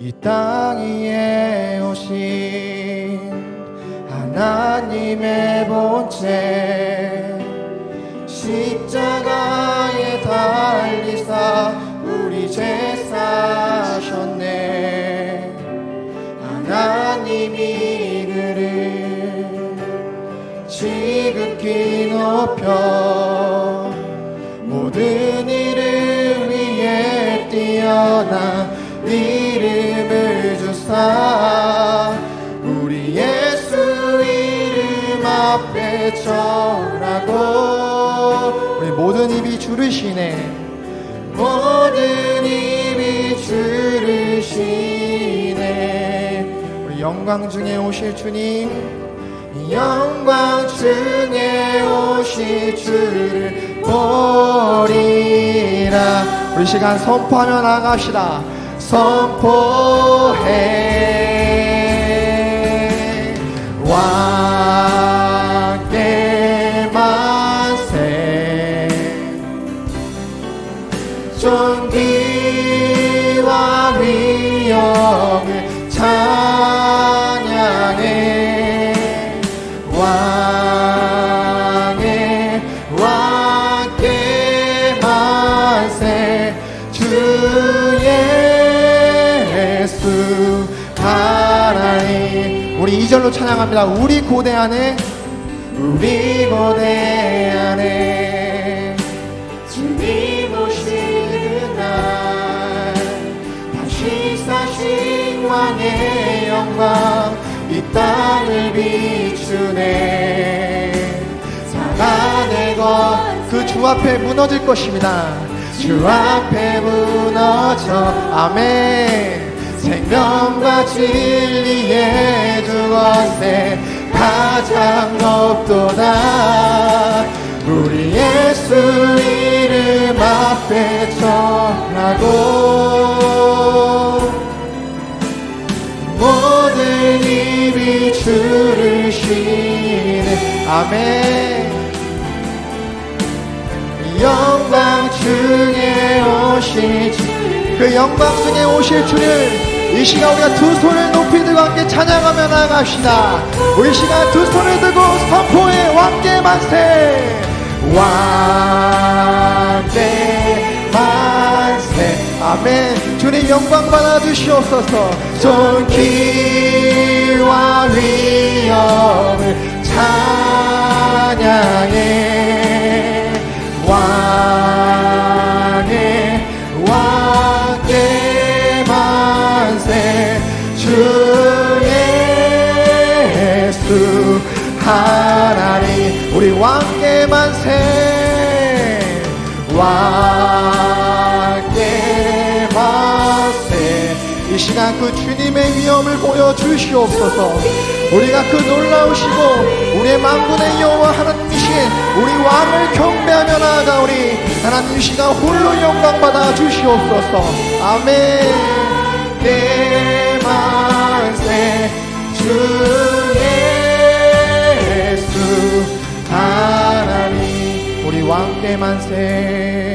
이 땅 위에 오신 하나님의 본체 십자가에 달리사 우리 죄 사셨네. 하나님이 그를 지극히 높여 모든 일을 위해 뛰어난 주사 우리 예수 이름 앞에 절하고 우리 모든 입이 주르시네. 모든 입이 주르시네. 우리 영광 중에 오실 주님 영광 중에 오실 주를 보리라. 우리 시간 선포하며 나갑시다 선포해. 왕께 만세. 존귀와 위엄을 찬양해 왕 절로 찬양합니다. 우리 고대 안에 우리 고대 안에 주님 오시는 날 다시 사신 왕의 영광 이 땅을 비추네. 살아내 것그 주 앞에 무너질 것입니다. 주 앞에 무너져. 아멘 생명과 진리의 주것에 가장 높도다. 우리 예수 이름 앞에 전하고 모든 입이 주를 쉬네. 아멘. 영광 중에 오실 주, 그 영광 중에 오실 주를 이 시간 우리가 두 손을 높이 들고 함께 찬양하며 나갑시다. 우리 시간 두 손을 들고 선포해 왕께 만세. 왕께 만세. 아멘. 주님 영광 받아 주시옵소서. 존귀 주님의 위엄을 보여주시옵소서. 우리가 그 놀라우시고 우리의 만군의 여호와 하나님이신 우리 왕을 경배하며 나아가오리 하나님 이 시간 홀로 영광 받아 주시옵소서. 아멘. 내 만세 주 예수 하나님 우리 왕께 만세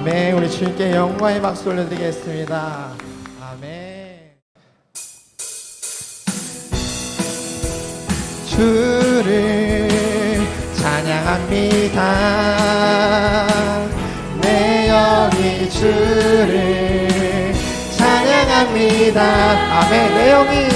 아멘. 우리 주님께 영광의 박수 올려드리겠습니다. 아멘. 주를 찬양합니다. 내 영이 주를 찬양합니다. 아멘. 내 영이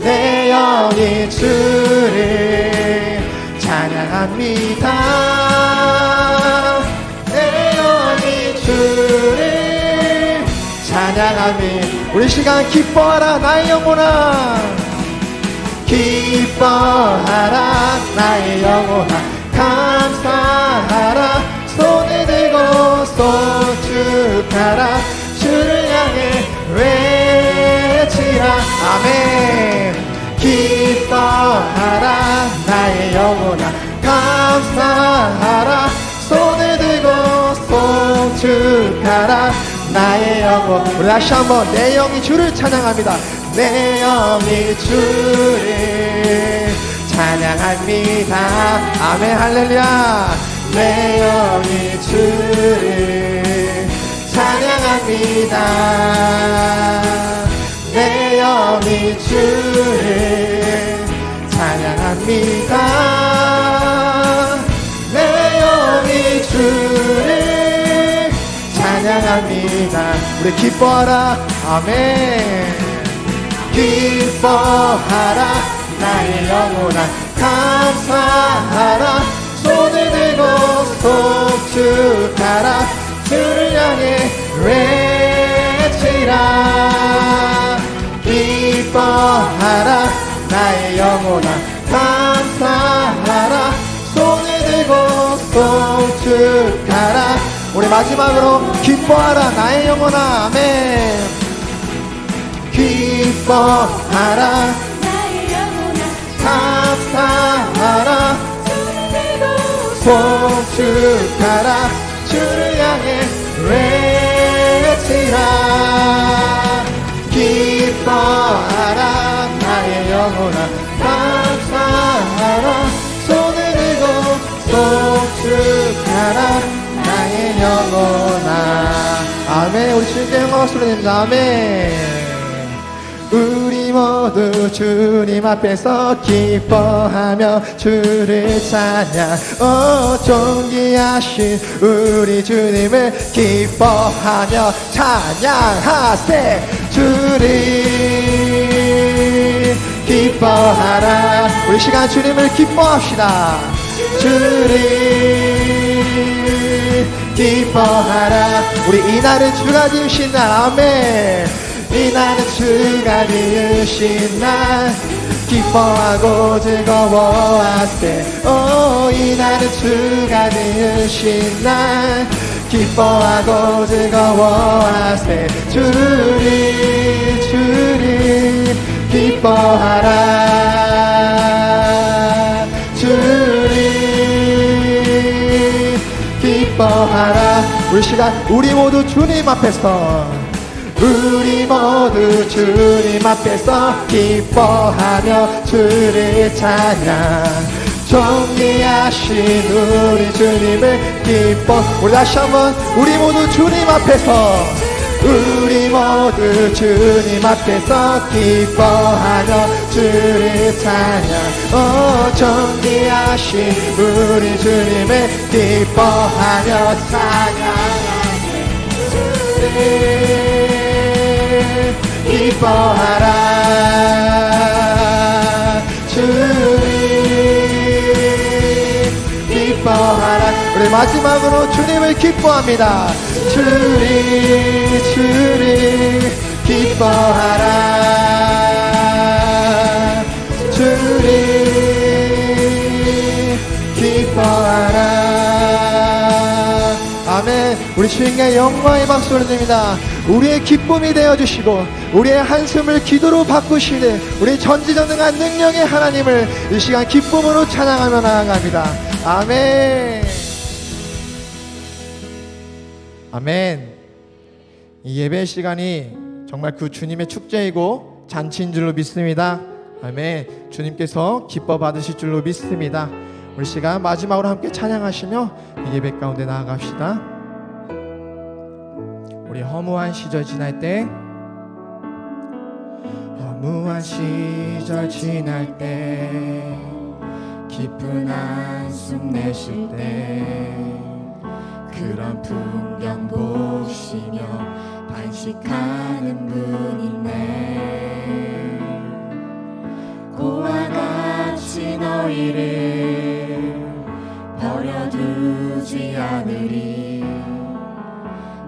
내 영이 주를 찬양합니다 찬양하니 우리 시간 기뻐하라 나의 영혼아. 기뻐하라 나의 영혼아. 감사하라 손을 들고 소축하라. 주를 향해 외치라. 아멘. 기뻐하라 나의 영혼아. 한번 우리 다시 한번 내 영이 주를 찬양합니다. 내 영이 주를 찬양합니다. 아멘 할렐루야. 내 영이 주를 찬양합니다. 내 영이 주를 찬양합니다. 내 영이 주를 찬양합니다 우리 기뻐하라. 아멘. 기뻐하라. 나의 영혼아 감사하라. 손을 들고 송축하라. 주를 향해 외치라. 기뻐하라. 나의 영혼아 감사하라. 손을 들고 송축하라 우리 마지막으로 기뻐하라 나의 영혼아. 아멘. 기뻐하라. 나의 영혼아 감사하라. 송축하라. 주를 향해 외치라. 기뻐하라 아멘 우리 주님께 영광 드립니다. 아멘. 우리 모두 주님 앞에서 기뻐하며 주를 찬양. 오 존귀하신 우리 주님을 기뻐하며 찬양하세. 주를 기뻐하라. 우리 시간 주님을 기뻐합시다. 주를 기뻐하라. 우리 이날은 주가 지으신 날. 아멘. 이날은 주가 지으신 날. 기뻐하고 즐거워하세. 오 이날은 주가 지으신 날. 기뻐하고 즐거워하세. 주를 주를 기뻐하라 우리 시간 우리 모두 주님 앞에서. 우리 모두 주님 앞에서 기뻐하며 주를 찬양. 존귀하신 우리 주님을 기뻐. 우리 다시 한번 우리 모두 주님 앞에서 우리 모두 주님 앞에서 기뻐하며 주를 찬양. 오 존귀하신 우리 주님을 기뻐하며 찬양하네. 주를 기뻐하라. 주를 기뻐하라. 우리 마지막으로 주님을 기뻐합니다 주를 주를 기뻐하라. 주를 기뻐하라. 아멘. 우리 주님께 영광의 박수를 드립니다. 우리의 기쁨이 되어주시고 우리의 한숨을 기도로 바꾸시는 우리 전지전능한 능력의 하나님을 이 시간 기쁨으로 찬양하며 나아갑니다. 아멘 아멘. 이 예배 시간이 정말 그 주님의 축제이고 잔치인 줄로 믿습니다. 아멘. 주님께서 기뻐 받으실 줄로 믿습니다. 우리 시간 마지막으로 함께 찬양하시며 이 예배 가운데 나아갑시다. 우리 허무한 시절 지날 때 허무한 시절 지날 때 깊은 한숨 내쉴 때 그런 풍경 보시며 단식하는 분 있네. 고와 같이 너희를 버려두지 않으리.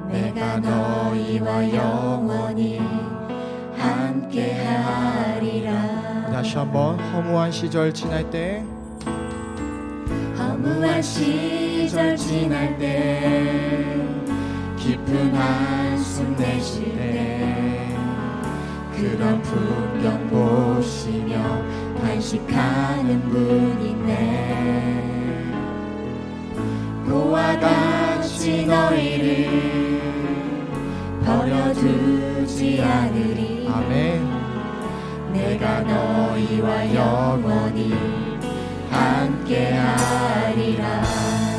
내가 너희와 영원히 함께하리라. 다시 한번 허무한 시절 지날 때허 무한 시절 지날 때 깊은 한숨 내쉴 때 그런 풍경 보시며 단식하는 분 있네 고와 같이 너희를 버려두지 않으리 아멘. 내가 너희와 영원히 함께하 리라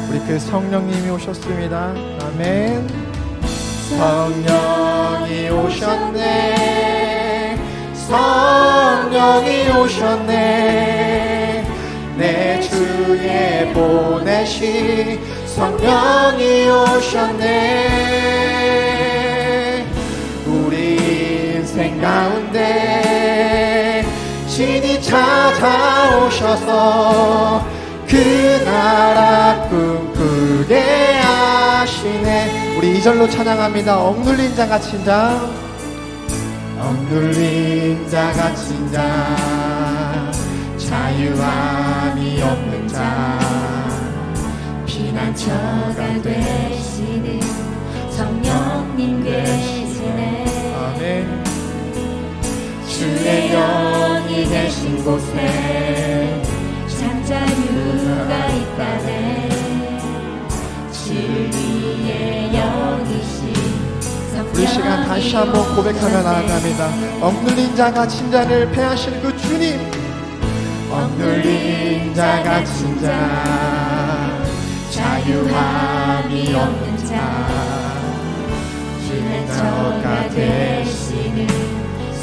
우리 그 성령님이 오셨습니다. 아멘. 성령이 오셨네. 성령이 오셨네. 내 주에 보내시 성령이 오셨네. 우리 인생 가운데 신이 찾아오셔서 그 나라 꿈꾸게 하시네. 우리 이절로 찬양합니다. 억눌린 자 갇힌 자 억눌린 자 갇힌 자 자유함이 없는 자. 피난처가 되시는 성령님 계시네. 아멘. 주의 영이 계신 곳에 참 자유가 있다네? 진리의 영이신 우리 시간 다시 한번 고백하며 나아갑니다. 억눌린 자 갇힌 자를 패하시는 그 주님. 억눌린 자 갇힌 자 자유함이 없는 자 피난처가 되시는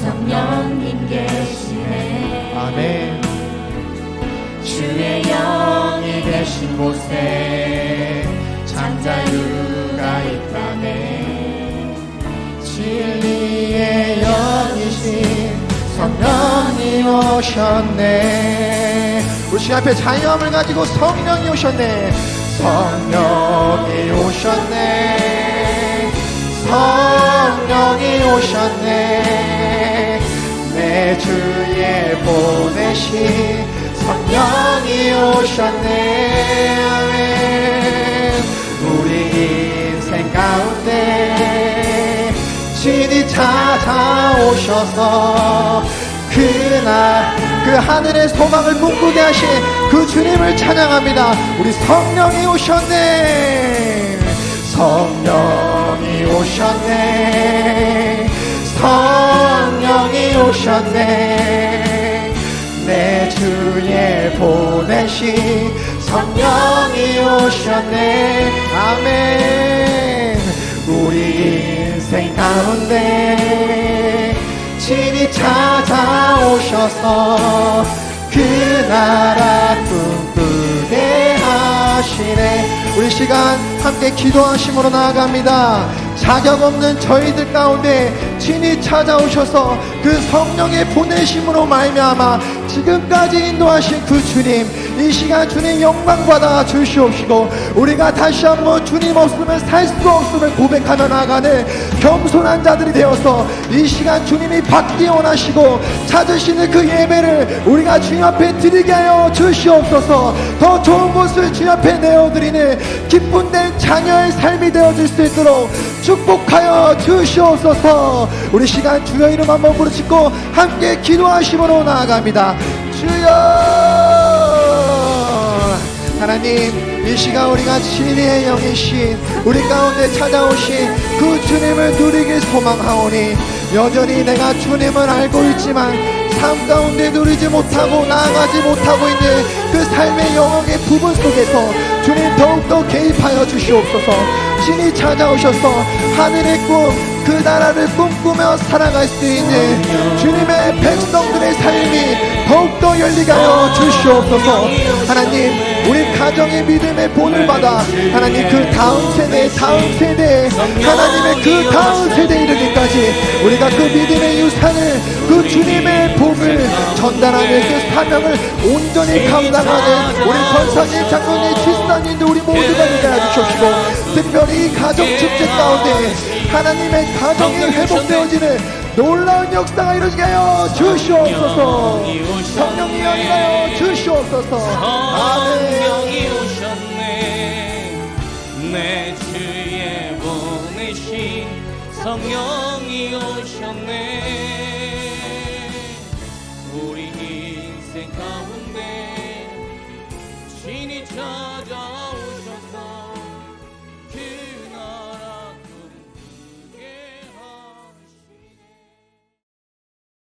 성령님 계시네. 아멘 주의 영이 계신 곳에 참 자유가 있다네. 진리의 영이신 성령이 오셨네. 우리 앞에 자유함을 가지고 성령이 오셨네. 성령이 오셨네. 성령이 오셨네. 내 주에 보내신 성령이 오셨네. 우리 인생 가운데 신이 찾아오셔서 그날 그 하늘의 소망을 꿈꾸게 하신 그 주님을 찬양합니다. 우리 성령이 오셨네. 성령이 오셨네. 성령이 오셨네 내 주에 보내신 성령이 오셨네. 아멘. 우리 인생 가운데 신이 찾아오셔서 그 나라 꿈꾸게 하시네. 우리 시간 함께 기도하심으로 나아갑니다 자격 없는 저희들 가운데 친히 찾아오셔서 그 성령의 보내심으로 말미암아 지금까지 인도하신 그 주님 이 시간 주님 영광 받아 주시옵시고 우리가 다시 한번 주님 없으면 살 수가 없음을 고백하며 나가는 겸손한 자들이 되어서 이 시간 주님이 받기 원하시고 찾으시는 그 예배를 우리가 주님 앞에 드리게 하여 주시옵소서. 더 좋은 곳을 주님 앞에 내어드리는 기쁜 된 자녀의 삶이 되어질 수 있도록 축복하여 주시옵소서. 우리 시간 주여 이름 한번 부르짖고 함께 기도하심으로 나아갑니다. 주여 하나님 이 시간 우리가 진리의 영이신 우리 가운데 찾아오신 그 주님을 누리길 소망하오니 여전히 내가 주님을 알고 있지만 삶 가운데 누리지 못하고 나아가지 못하고 있는 그 삶의 영역의 부분 속에서 주님 더욱더 개입하여 주시옵소서. 신이 찾아오셔서 하늘의 꿈 그 나라를 꿈꾸며 살아갈 수 있는 주님의 백성들의 삶이 더욱 더 열리게 하여 주시옵소서. 하나님 우리 가정의 믿음의 본을 받아 하나님 그 다음 세대 다음 세대 하나님의 그 다음 세대에 이르기까지 우리가 그 믿음의 유산을 그 주님의 복을 전달하는 그 사명을 온전히 감당하는 우리 권사님 장로님 지사님들 우리 모두가 되게 해주시옵시고 특별히 이 가정 축제 가운데 하나님의 가정이 회복되어지는 놀라운 역사가 이루어지게 하여 주시옵소서. 성령이 하여 주시옵소서. 성령이 오셨네. 내 주에 보내신 성령이 오셨네. 우리 인생 가운데 신이 찾아